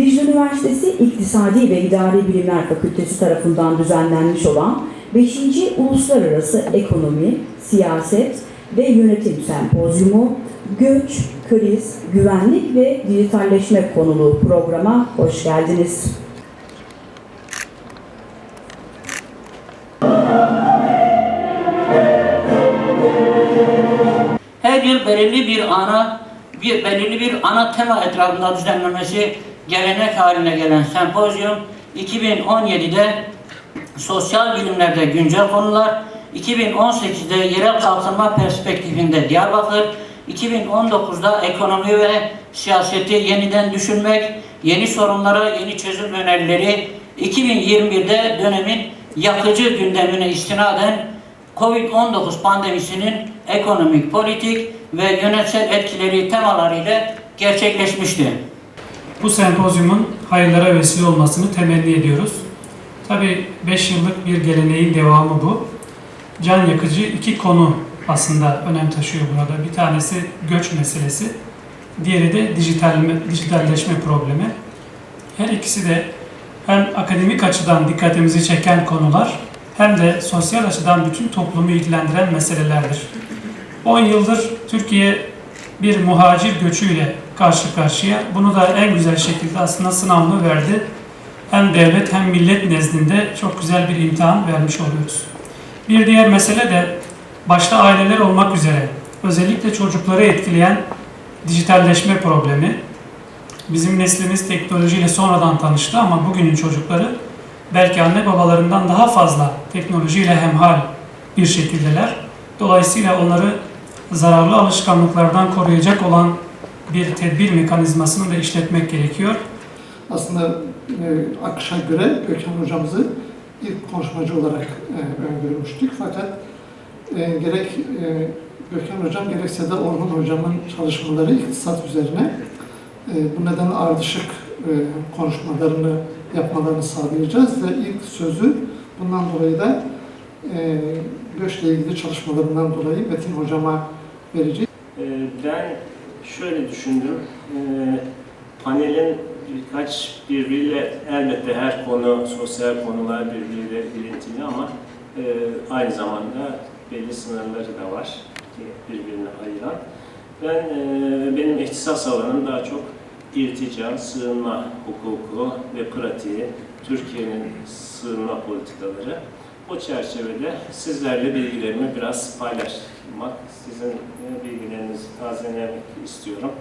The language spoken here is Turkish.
Dicle Üniversitesi İktisadi ve İdari Bilimler Fakültesi tarafından düzenlenmiş olan 5. Uluslararası Ekonomi, Siyaset ve Yönetim Sempozyumu Göç, Kriz, Güvenlik ve Dijitalleşme konulu programa hoş geldiniz. her yıl belirli bir ana bir belirli bir ana tema etrafında düzenlenmesi gelenek haline gelen sempozyum 2017'de sosyal bilimlerde güncel konular, 2018'de yerel kalkınma perspektifinde Diyarbakır, 2019'da ekonomi ve siyaseti yeniden düşünmek, yeni sorunlara yeni çözüm önerileri, 2021'de dönemin yakıcı gündemine istinaden Covid-19 pandemisinin ekonomik, politik ve yönetsel etkileri temalarıyla gerçekleşmişti. Bu sempozyumun hayırlara vesile olmasını temenni ediyoruz. Tabi 5 yıllık bir geleneğin devamı bu. Can yakıcı iki konu aslında önem taşıyor burada. Bir tanesi göç meselesi, diğeri de dijital, dijitalleşme problemi. Her ikisi de hem akademik açıdan dikkatimizi çeken konular hem de sosyal açıdan bütün toplumu ilgilendiren meselelerdir. 10 yıldır Türkiye bir muhacir göçüyle karşı karşıya. Bunu da en güzel şekilde aslında sınavını verdi. Hem devlet hem millet nezdinde çok güzel bir imtihan vermiş oluyoruz. Bir diğer mesele de başta aileler olmak üzere özellikle çocukları etkileyen dijitalleşme problemi. Bizim neslimiz teknolojiyle sonradan tanıştı ama bugünün çocukları belki anne babalarından daha fazla teknolojiyle hemhal bir şekildeler. Dolayısıyla onları zararlı alışkanlıklardan koruyacak olan bir tedbir mekanizmasını da işletmek gerekiyor. Aslında e, akışa göre Gökhan hocamızı ilk konuşmacı olarak e, öngörmüştük. Fakat e, gerek e, Gökhan hocam gerekse de Orhun hocamın çalışmaları iktisat üzerine e, bu nedenle ardışık e, konuşmalarını yapmalarını sağlayacağız ve ilk sözü bundan dolayı da e, göçle ilgili çalışmalarından dolayı Metin hocama vereceğiz. Ee, Ben şöyle düşündüm. Ee, Panelin birkaç birbiriyle elbette her konu, sosyal konular birbiriyle ilintili ama e, aynı zamanda belli sınırları da var ki birbirini ayıran. Ben e, benim ihtisas alanım daha çok irtica, sığınma hukuku ve pratiği, Türkiye'nin sığınma politikaları. O çerçevede sizlerle bilgilerimi biraz paylaşmak, sizin e, bilgilerinizi tazelemek istiyorum.